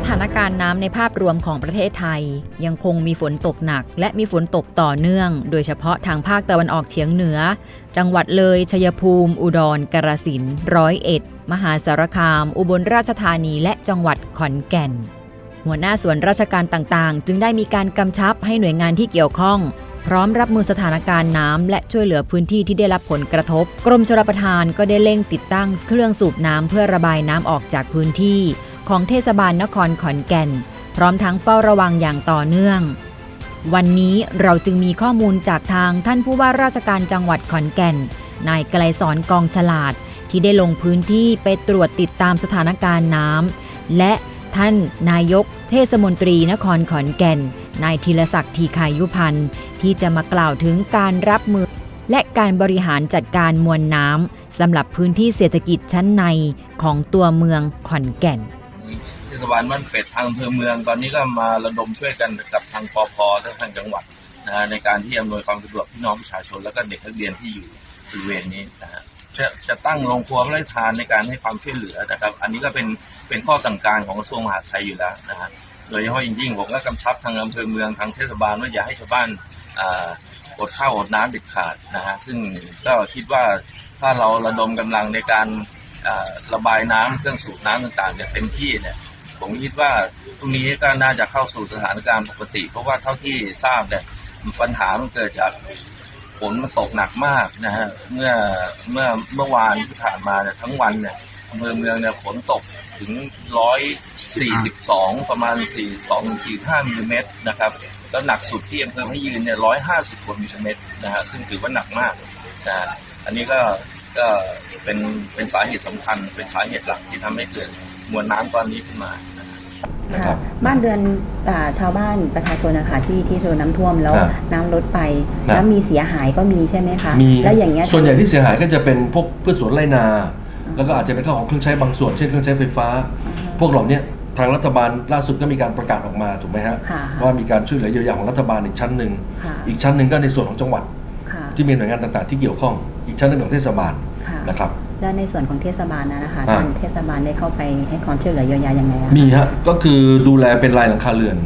สถานการณ์น้ำในภาพรวมของประเทศไทย ยังคงมีฝนตกหนัก และมีฝนตกต่อเนื่อง โดยเฉพาะทางภาคตะวันออกเฉียงเหนือ จังหวัดเลยชัยภูมิ อุดรกาฬสินร้อยเอ็ด มหาสารคาม อุบลราชธานีและจังหวัดขอนแก่น หัวหน้าส่วนราชการต่างๆ จึงได้มีการกำชับให้หน่วยงานที่เกี่ยวข้อง พร้อมรับมือสถานการณ์น้ำและช่วยเหลือพื้นที่ที่ได้รับผลกระทบ กรมชลประทานก็ได้เร่งติดตั้งเครื่องสูบน้ำเพื่อระบายน้ำออกจากพื้นที่ ของเทศบาลนครขอนแก่น พร้อมทั้งเฝ้าระวังอย่างต่อเนื่อง วันนี้เราจึงมีข้อมูลจากทางท่านผู้ว่าราชการจังหวัดขอนแก่น นายไกลสอนกองฉลาด ที่ได้ลงพื้นที่ไปตรวจติดตามสถานการณ์น้ำและท่านนายกเทศมนตรีนครขอนแก่น นายธีรศักดิ์ทีคายุพันธ์ที่จะมากล่าวถึงการรับมือ และการบริหารจัดการมวลน้ำสำหรับพื้นที่เศรษฐกิจชั้นในของตัวเมืองขอนแก่น ศบาลบ้านเป็ดทางอำเภอเมือง ตอนนี้ก็มาระดมช่วยกันกับทางปพและทางจังหวัดนะฮะในการที่อำนวยความสะดวกพี่น้องประชาชนและก็เด็กนักเรียนที่อยู่บริเวณนี้นะฮะจะจะตั้งโรงครัวพระราชทานในการให้ความช่วยเหลือนะครับ อันนี้ก็เป็นเป็นข้อสั่งการของกระทรวงมหาดไทยอยู่แล้วนะฮะโดยเฉพาะอย่างยิ่งผมก็กำชับทางอำเภอเมืองทางเทศบาลว่าอย่าให้ชาวบ้านอดข้าวอดน้ำเด็ดขาดนะฮะซึ่งก็คิดว่าถ้าเราระดมกำลังในการระบายน้ำเครื่องสูบน้ำต่างๆเนี่ยเต็มที่เนี่ย ผมคิดว่าตรงนี้ก็น่าจะเข้าสู่สถานการณ์ปกติ เพราะว่าเท่าที่ทราบเนี่ยปัญหามันเกิดจากฝนมันตกหนักมากนะฮะเมื่อเมื่อเมื่อวานที่ผ่านมาเนี่ยทั้งวันเนี่ยอำเภอเมืองเนี่ยฝนตกถึงร้อยสี่สิบสองประมาณสี่สองสี่ห้ามิลลิเมตรนะครับแล้วหนักสุดที่อำเภอพะยืนเนี่ยร้อยห้าสิบกว่ามิลลิเมตรนะฮะซึ่งถือว่าหนักมากนะอันนี้ก็ก็เป็นเป็นสาเหตุสำคัญเป็นสาเหตุหลักที่ทำให้เกิด มวลน้ำตอนนี้ขึ้นมานะครัค่ะบ บ้านเรือนอ่าชาวบ้านประชาชนนะคะที่ที่โดนน้ำท่วมแล้วครับน้ำลดไป ครับ แล้วมีเสียหายก็มีใช่ไหมคะมีแล้วอย่างเงี้ย ส่วนใหญ่ที่เสียหายก็จะเป็นพวกพืชสวนไร่นาแล้วก็อาจจะเป็นข้าวของเครื่องใช้บางส่วน เช่นเครื่องใช้ไฟฟ้า พวกเหล่านี้ทางรัฐบาลล่าสุดก็มีการประกาศออกมาถูกไหมฮะค่ะว่ามีการช่วยเหลือเยียวยาของรัฐบาลอีกชั้นหนึ่งค่ะอีกชั้นหนึ่งก็ในส่วนของจังหวัด ค่ะที่มีหน่วยงานต่างๆที่เกี่ยวข้อง อีกชั้นหนึ่งของเทศบาลค่ะ นะครับแล้วในส่วนของเทศบาลนะนะคะอ่าทางเทศบาลได้เข้าไปให้ความช่วยเหลือเยียวยายังไงอะมีฮะก็คือดูแลเป็นรายหลังคาเรือน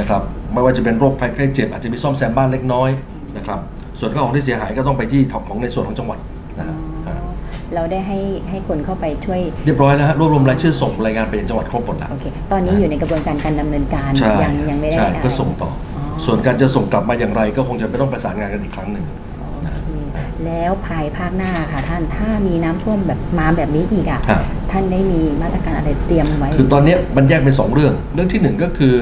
นะครับไม่ว่าจะเป็นโรคภัยไข้เจ็บอาจจะมีซ่อมแซมบ้านเล็กน้อยนะครับส่วนข้าวของที่เสียหายก็ต้องไปที่ของในส่วนของจังหวัดนะฮะอ๋อฮะเราได้ให้ให้คนเข้าไปช่วยเรียบร้อยแล้วฮะรวบรวมรายชื่อส่งรายงานไปยังจังหวัดครบหมดแล้วโอเคตอนนี้อยู่ในกระบวนการการดำเนินการใช่ยังยังไม่ได้ใช่อะไรก็ส่งต่อออส่วนการจะส่งกลับมาอย่างไร ก็คงจะไม่ต้องประสานงานกันอีกครั้งหนึ่งโอเค แล้วภายภาคหน้าค่ะท่านถ้ามีน้ำท่วมแบบมาแบบนี้อีกอะครับท่านได้มีมาตรการอะไรเตรียมไว้ คือตอนนี้มันแยกเป็นสองเรื่อง เรื่องที่หนึ่งก็คือ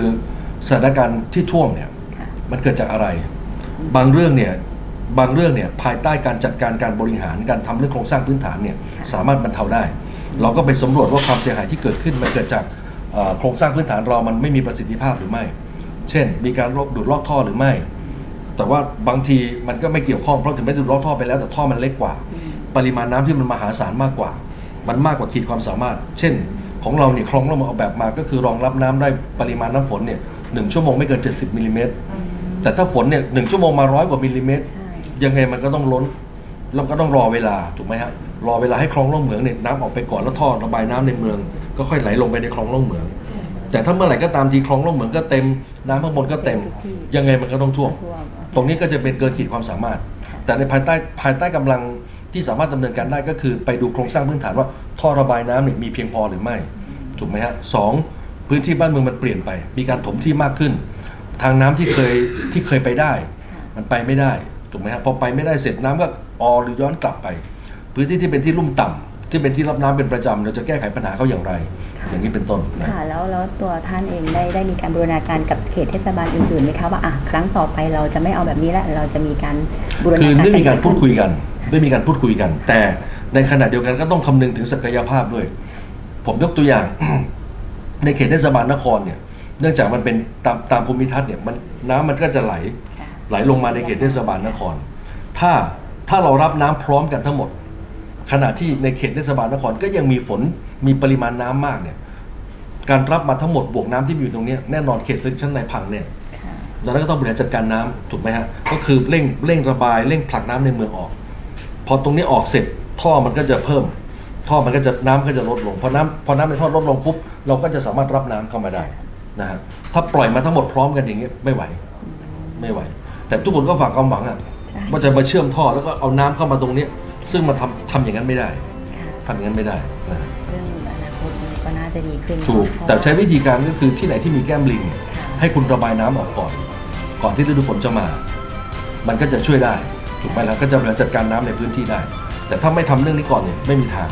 สถานการณ์ที่ท่วมเนี่ยค่ะมันเกิดจากอะไร บางเรื่องเนี่ยบางเรื่องเนี่ยภายใต้การจัดการการบริหารการทำเรื่องโครงสร้างพื้นฐานเนี่ยค่ะสามารถบรรเทาได้ เราก็ไปสำรวจว่าความเสียหายที่เกิดขึ้นมันเกิดจากเอ่อโครงสร้างพื้นฐานเรามันไม่มีประสิทธิภาพหรือไม่ เช่น มีการลอกดูดลอกท่อหรือไม่ แต่ว่าบางทีมันก็ไม่เกี่ยวข้องเพราะถึงแม้ดูดลอกท่อไปแล้วแต่ท่อมันเล็กกว่า ปริมาณน้ำที่มันมหาศาลมากกว่า มันมากกว่าขีดความสามารถ เช่น ของเราเนี่ยคลองเรามาออกแบบมาก็คือรองรับน้ำได้ปริมาณน้ำฝนเนี่ยหนึ่งชั่วโมงไม่เกิน 70มิลลิเมตรแต่ถ้าฝนเนี่ยหนึ่งชั่วโมงมาร้อยกว่ามิลลิเมตรใช่ยังไงมันก็ต้องล้นแล้วก็ต้องรอเวลาถูกไหมฮะรอเวลาให้คลองล่องเหมืองเนี่ยน้ำออกไปก่อนแล้วท่อระบายน้ำในเมือง ก็ค่อยไหลลงไปในคลองล่องเหมือง แต่ถ้าเมื่อไหร่ก็ตามทีคลองล่องเหมืองก็เต็มน้ำข้างบนก็เต็มทุกที่ยังไงมันก็ต้องท่วมท่วม ตรงนี้ก็จะเป็นเกินขีดความสามารถ แต่ในภายใต้ภายใต้กำลังที่สามารถดำเนินการได้ก็คือไปดูโครงสร้างพื้นฐานว่าท่อระบายน้ำเนี่ยมีเพียงพอหรือไม่ถูกไหมฮะสองพื้นที่บ้านเมืองมันเปลี่ยนไป มีการถมที่มากขึ้น ทางน้ำที่เคยที่เคยไปได้ มันไปไม่ได้ถูกไหมฮะพอไปไม่ได้เสร็จน้ำก็ออหรือย้อนกลับไป พื้นที่ที่เป็นที่ลุ่มต่ำ ที่เป็นที่รับน้ำเป็นประจำเราจะแก้ไขปัญหาเขาอย่างไรค่ะอย่างนี้เป็นต้นนะค่ะแล้วแล้วตัวท่านเองได้ได้มีการบูรณาการกับเขตเทศบาลอื่นๆไหมคะว่าอะครั้งต่อไปเราจะไม่เอาแบบนี้แล้วเราจะมีการบูรณาคือการได้มีการพูดคุยกันกันได้มีการพูดคุยกัน แต่ในขณะเดียวกันก็ต้องคำนึงถึงศักยภาพด้วย ผมยกตัวอย่าง ในเขตเทศบาลนครเนี่ยเนื่องจากมันเป็นตามตามภูมิทัศน์เนี่ยมันน้ำมันก็จะไหลค่ะไหลลงมาในเขตเทศบาลนคร ถ้าถ้าเรารับน้ำพร้อมกันทั้งหมด ขณะที่ในเขตเทศบาลนครก็ยังมีฝนมีปริมาณน้ำมากเนี่ยการรับมาทั้งหมดบวกน้ำที่มีอยู่ตรงเนี้ยแน่นอนเขตชั้นในพังเนี่ยค่ะดังนั้นก็ต้องบริหารจัดการน้ำถูกไหมฮะก็คือเร่งเร่งระบายเร่งผลักน้ำในเมืองออก พอตรงนี้ออกเสร็จท่อมันก็จะเพิ่ม ท่อมันก็จะน้ำก็จะลดลงพอน้ำพอน้ำในท่อลดลงปุ๊บเราก็จะสามารถรับน้ำเข้ามาได้นะฮะถ้าปล่อยมาทั้งหมดพร้อมกันอย่างเงี้ยไม่ไหวไม่ไหว แต่ทุกคนก็ฝากความหวังอะใช่ว่าจะมาเชื่อมท่อแล้วก็เอาน้ำเข้ามาตรงเนี้ย ซึ่งมันทำทำอย่างนั้นไม่ได้ค่ะทำอย่างนั้นไม่ได้นะเรื่องอนาคตก็น่าจะดีขึ้นถูกเพราะแต่ใช้วิธีการก็คือที่ไหนที่มีแก้มลิง ค่ะให้คุณระบายน้ำออกก่อน ก่อนที่ฤดูฝนจะมา มันก็จะช่วยได้ ถูกไหมล่ะก็จะบริหารจัดการน้ำในพื้นที่ได้ แต่ถ้าไม่ทำเรื่องนี้ก่อนเนี่ยไม่มีทาง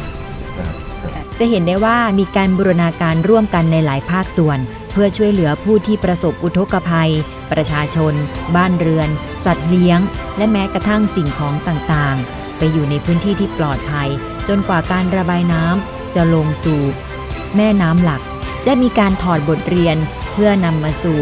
นะครับ จะเห็นได้ว่ามีการบูรณาการร่วมกันในหลายภาคส่วน เพื่อช่วยเหลือผู้ที่ประสบอุทกภัย ประชาชน บ้านเรือน สัตว์เลี้ยง และแม้กระทั่งสิ่งของต่างๆ ไปอยู่ในพื้นที่ที่ปลอดภัย จนกว่าการระบายน้ำจะลงสู่ แม่น้ำหลัก ได้มีการถอดบทเรียนเพื่อนำมาสู่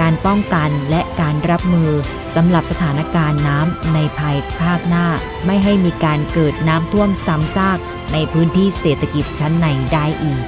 การป้องกันและการรับมือสำหรับสถานการณ์น้ำในภายภาคหน้า ไม่ให้มีการเกิดน้ำท่วมซ้ำซากในพื้นที่เศรษฐกิจชั้นในได้อีก